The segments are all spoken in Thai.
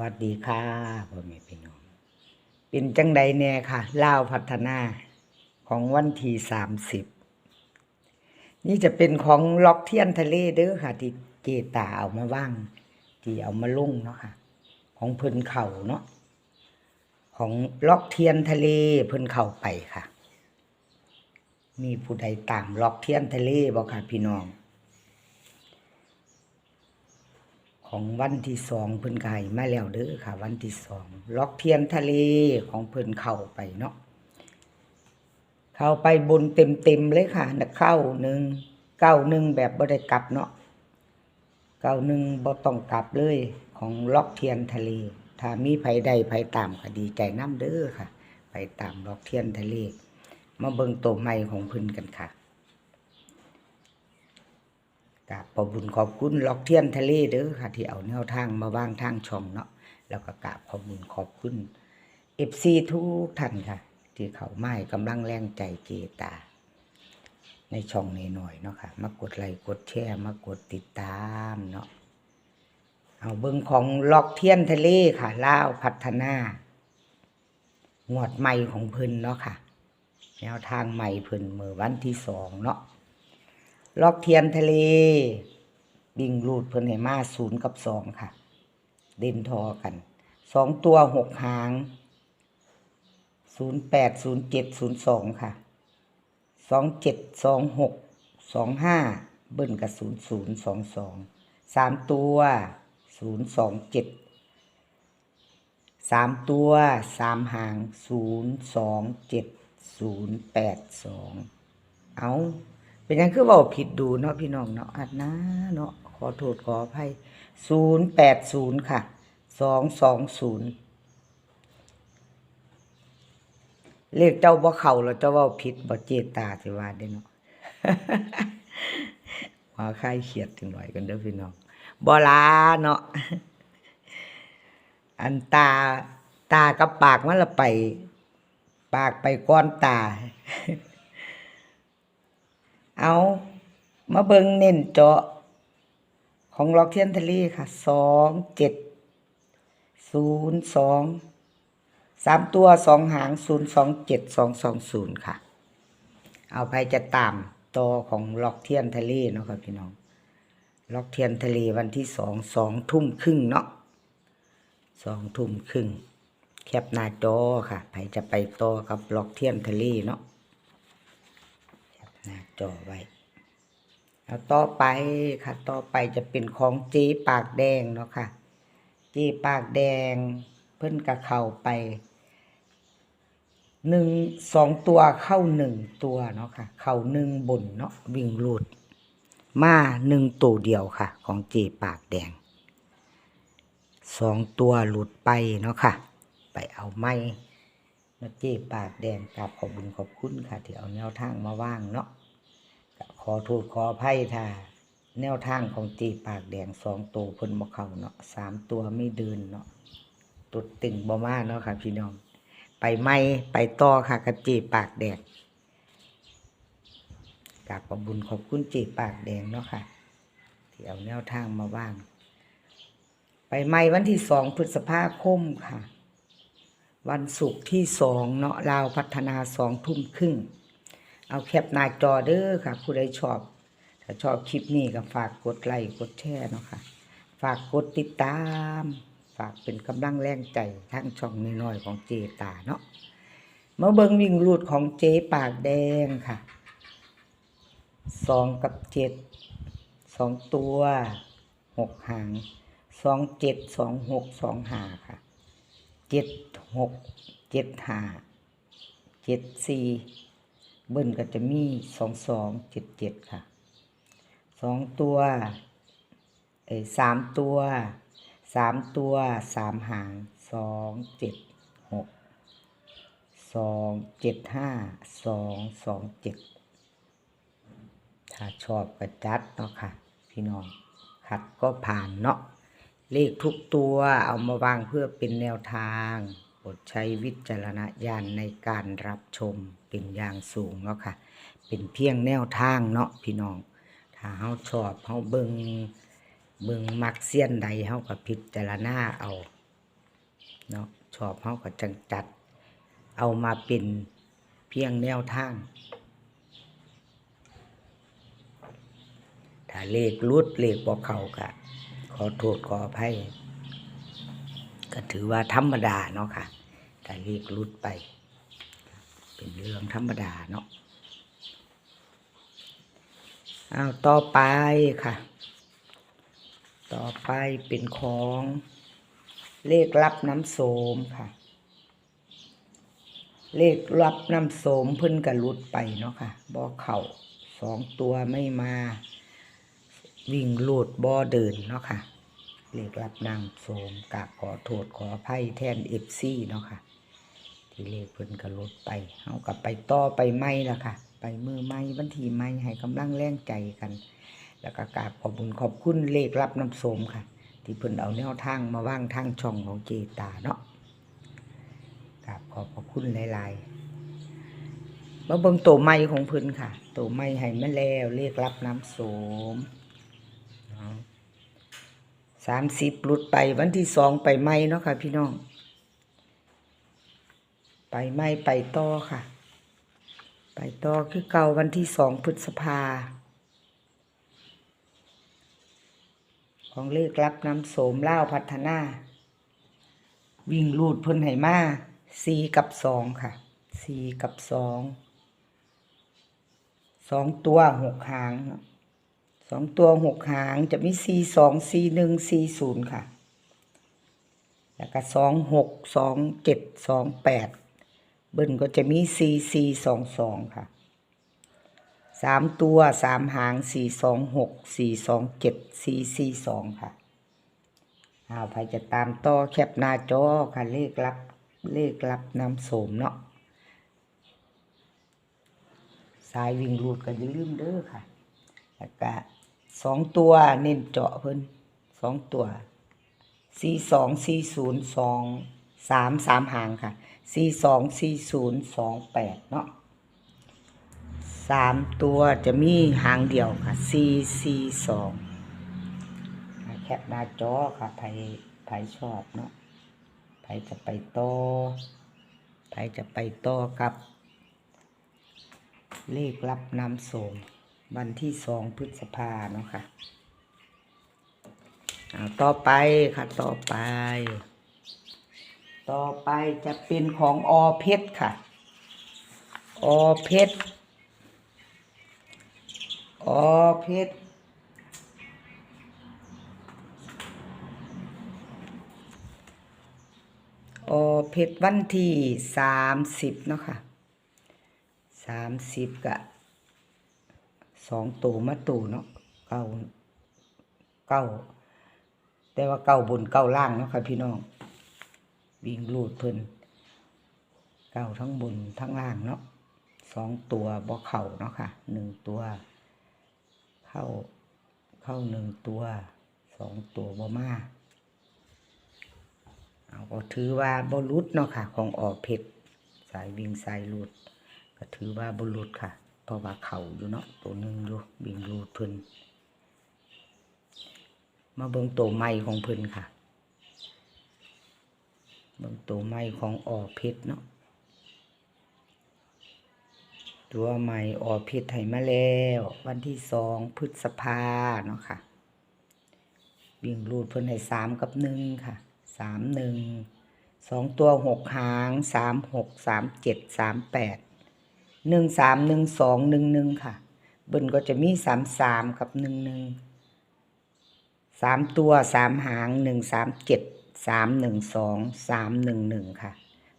วัสดีค่ะพ่อแม่พี่น้อง เป็นจังใดแน่ค่ะล่าวพัฒนาของวันที่สามสิบนี่จะเป็นของล็อกเทียนทะเลเด้อค่ะ ที่เกตาเอามาว่าง ที่เอามาลุ่งเนาะค่ะ ของเพิ่นเข่าเนาะของล็อกเทียนทะเลเพิ่นเข่าไปค่ะ มีผู้ใดตามล็อกเทียนทะเลบ่ค่ะพี่น้อง ของวันที่สองเพิ่นก็ให้มาแล้วเด้อค่ะ วันที่สองล็อกเทียนทะเลของเพิ่นเข้าไปเนาะเข้าไปบนเต็มเต็มเลยค่ะนะเข้าหนึ่งเก้าหนึ่งแบบบ่ได้กลับเนาะเก้าหนึ่งบ่ต้องกลับเลยของล็อกเทียนทะเล ถ้ามีไผใดไผตามก็ดีใจน้ำเด้อค่ะ ไปตามล็อกเทียนทะเล มาเบิ่งตัวใหม่ของเพิ่นกันค่ะ กราบขอบุญขอบคุณล็อกเทียนทะเลเด้อค่ะ ที่เอาแนวทางมาวางทางช่องเนาะแล้วก็กราบขอบุญขอบคุณเอฟซีทุกท่านค่ะ ที่เขาไม้กำลังแรงใจเจตา ในช่องนี้หน่อยเนาะค่ะ มากดไลค์กดแชร์มากดติดตามเนาะเอาเบิ่งของล็อกเทียนทะเลค่ะล่าวพัฒนางวดใหม่ของเพิ่นเนาะค่ะ แนวทางใหม่เพิ่นเมื่อวันที่สองเนาะ ล็อกเทียนทะเล บิ่งรูดเพิ่นให้มาศูนย์กับสองค่ะ เด่นทอกันสองตัวหกหางศูนย์แปดศูนย์เจ็ดศูนย์สองค่ะสองเจ็ดสองหกสองห้าเบิ้ลกับศูนย์ศูนย์สองสองสามตัวศูนย์สองเจ็ดสามตัวสามหางศูนย์สองเจ็ดศูนย์แปดสองเอา เป็นยังคือว่าผิดดูเนาะพี่น้องเนาะอัดนะเนาะขอโทษขออภัยศูนย์แปดศูนย์ค่ะสองสองศูนย์เลขเจ้าบ่เข่าแล้วเจ้าว่าผิดบ่เจตาสิว่าได้เนาะว่าคลายเครียดถึงหน่อยกันเด้อพี่น้องบ่ลาเนาะอันตาตากับปากมันละไป ปากไปก้อนตา เอามาเบิงเน้นเจาะ ของล็อกเทียนทะเลค่ะสองเจ็ดศูนย์สองสามตัวสองหางศูนย์สองเจ็ดสองสองศูนย์ค่ะ เอาไปจะตามต่อของล็อกเทียนทะเลเนาะครับพี่น้อง ล็อกเทียนทะเลวันที่สองสองทุ่มครึ่งเนาะสองทุ่มครึ่งแคปหน้าจอค่ะใครจะไปต่อกับล็อกเทียนทะเลเนาะ หน้าจอไว้แล้วต่อไปค่ะ ต่อไปจะเป็นของเจีปากแดงเนาะค่ะ เจีปากแดง เพิ่นกระเข้าไปหนึ่งสองตัวเข้าหนึ่งตัวเนาะค่ะ เข้าหนึ่งบนเนาะวิ่งรูด มาหนึ่งตัวเดียวค่ะ ของเจีปากแดงสองตัวหลุดไปเนาะค่ะ ไปเอาไม้ เจีปากแดงกราบขอบคุญขอบคุณค่ะ ที่เอาแนวทางมาว่างเนาะขอโทษขออภัยถ้าแนวทางของตีปากแดงสองตัวเพิ่นบ่เข้าเนาะสามตัวไม่เดินเนาะตุดติ่งบ่มาเนาะค่ะพี่น้อง ไปไม่ไปต่อค่ะกับจีปากแดงกราบขอบบุญขอบคุณจีปากแดงเนาะค่ะ ที่เอาแนวทางมาว่าง ไปไม่วันที่สองพฤษภาคมค่ะ วันศุกร์ที่สองเนาะลาวพัฒนาสองทุ่มครึ่ง เอาแคปหน้าจอเด้อค่ะ ผู้ใดชอบ ถ้าชอบคลิปนี้ก็ฝากกดไลค์กดแชร์เนาะค่ะ ฝากกดติดตาม ฝากเป็นกำลังแรงใจทั้งช่องน้อยๆของเจตาเนาะมาเบิงวิ่งรูดของเจปากแดงค่ะสองกับเจ็ดสองตัวหกหางสองเจ็ดสองหกสองหาค่ะ เจ็ดหกเจ็ดห้าเจ็ดสี่เบิ้ลก็จะมีสองสองเจ็ดเจ็ดค่ะสองตัวเอ้สามตัวสามตัวสามหางสองเจ็ดหกสองเจ็ดห้าสองสองเจ็ดถ้าชอบก็จัดเนาะค่ะ พี่น้องขัดก็ผ่านเนาะ เลขทุกตัวเอามาวางเพื่อเป็นแนวทางโปรดใช้วิจารณญาณในการรับชมเป็นอย่างสูงเนาะค่ะ เป็นเพียงแนวทางเนาะพี่น้อง ถ้าเฮาชอบเฮาเบิงเบิงมักเสี้ยนใดเฮาก็พิจารณาเอาเนาะชอบเฮาก็จังจัด เอามาเป็นเพียงแนวทางถ้าเลขรุดเลขบ่เข้าก็ ขอโทษขออภัยก็ถือว่าธรรมดาเนาะค่ะถ้าเลขรุดไป เป็นเรื่องธรรมดาเนาะเอาต่อไปค่ะ ต่อไปเป็นของเลขรับน้ำโสมค่ะ เลขรับน้ำโสมเพิ่นกระลุดไปเนาะค่ะบ่อเข่าสองตัวไม่มา วิ่งลูดบ่อเดินเนาะค่ะเลขรับน้ำโสมกราบขอโทษขออภัยแทนเอฟซีเนาะค่ะ ที่เลขเพิ่นกระลดไปเอากลับไปต่อไปไม่ละค่ะ ไปมือไม่วันทีไม่ให้กำลังแรงใจกัน แล้วก็กราบขอบคุญขอบคุณเลขรับน้ำโสมค่ะ ที่เพิ่นเอาแนวทางมาว่างทางช่องของเจตาเนาะกราบขอบพระคุณหลายๆมาเบิ่งตัวไม้ของเพิ่นค่ะตัวไม้ให้มาแล้วเลขรับน้ำโสม สามสิบหลุดไปวันที่สองไปไหมเนาะค่ะ พี่น้อง ไปไหมไปต่อค่ะ ไปต่อคือเก่าวันที่สองพฤษภา ของเลขรับน้ำโสมเล่าพัฒนา วิ่งลูดเพิ่นไหมาสี่กับสองค่ะสี่กับสองสองตัวหกหางเนาะ สองตัวหกหางจะมีสี่สองสี่หนึ่งสี่ศูนย์ค่ะ แล้วก็สองหกสองเจ็ดสองแปดเบิ้ลก็จะมีสี่สี่สองสองค่ะสามตัวสามหางสี่สองหกสี่สองเจ็ดสี่สี่สองค่ะเอาใครจะตามต่อแคปหน้าจอค่ะเลขรับเลขรับน้ำโสมเนาะสายวิ่งรูดก็อย่าลืมเด้อค่ะ แล้วก็ สองตัวเน้นเจาะเพิ่นสองตัวสี่สองสี่ศูนย์สองสามสามหางค่ะสี่สองสี่ศูนย์สองแปดเนาะสามตัวจะมีหางเดียวค่ะ C C สองแคปหน้าจอค่ะไผไผชอบเนาะไผจะไปต่อไผจะไปต่อกับ เลขรับนำส่ง วันที่สองพฤษภาเนาะค่ะเอาต่อไปค่ะต่อไป ต่อไปจะเป็นของอเพชรค่ะ อเพชรออเพชรออเพชรวันที่สามสิบเนาะค่ะสามสิบกะ สองตัวมาตัวเนาะเก้าเก้าแต่ว่าเก้าบนเก้าล่างเนาะค่ะพี่น้องวิ่งลูดเพิ่นเก้าทั้งบนทั้งล่างเนาะสองตัวบ่เข่าเนาะค่ะหนึ่งตัว เข้าเข้าหนึ่งตัวสองตัวบ่มาเอาก็ถือว่าบรุษเนาะค่ะ ของออกเพชรสายวิ่งสายรูดก็ถือว่าบรุษค่ะ เพราะว่าเข่าอยู่เนาะตัวหนึ่งอยู่วิ่งรูดเพิ่นมาเบิ่งตัวไม้ของเพิ่นค่ะเบิ่งตัวไม้ของออกเพชรเนาะตัวใหม่ออกผิดให้มาแล้ว วันที่สองพฤษภาเนาะค่ะวิ่งรูดเพิ่นให้สามกับหนึ่งค่ะสามหนึ่งสองตัวหกหางสามหกสามเจ็ดสามแปด หนึ่งสามหนึ่งสองหนึ่งหนึ่งค่ะ เบิ้ลก็จะมีสามสามกับหนึ่งหนึ่งสามตัวสามหางหนึ่งสามเจ็ดสามหนึ่งสองสามหนึ่งหนึ่งค่ะ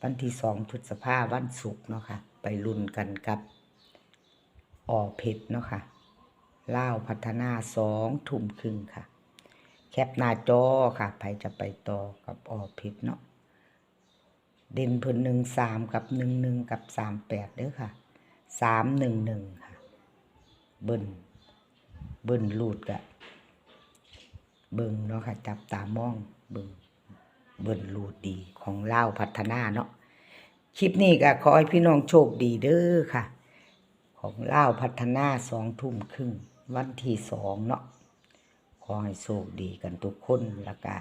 วันที่สองพฤษภาวันศุกร์เนาะค่ะ ไปลุ้นกันกับออเพชรเนาะค่ะเล่าพัฒนาสองทุ่มครึ่งค่ะ แคปหน้าจอค่ะใครจะไปต่อกับออเพชรเนาะเด่นเพิ่นหนึ่งสามกับหนึ่งหนึ่งกับสามแปดเด้อค่ะ สามหนึ่งหนึ่งค่ะ เบิ้ลเบิ้ลลูดกะเบิ่งเนาะค่ะ จับตามองเบิ่งเบิ่นรูดดีของเล่าวพัฒนาเนาะคลิปนี้ก็ขอให้พี่น้องโชคดีเด้อค่ะ ของเล่าวพัฒนาสองทุ่มครึ่งวันที่สองเนาะขอให้โชคดีกันทุกคนแล้วก็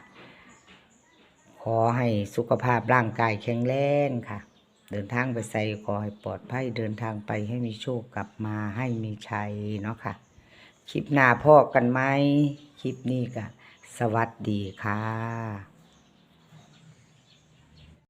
ขอให้สุขภาพร่างกายแข็งแรงค่ะ เดินทางไปใส่ขอให้ปลอดภัยเดินทางไปให้มีโชคกลับมาให้มีชัยเนาะค่ะ คลิปหน้าพ่อกันไหมคลิปนี้ก็สวัสดีค่ะ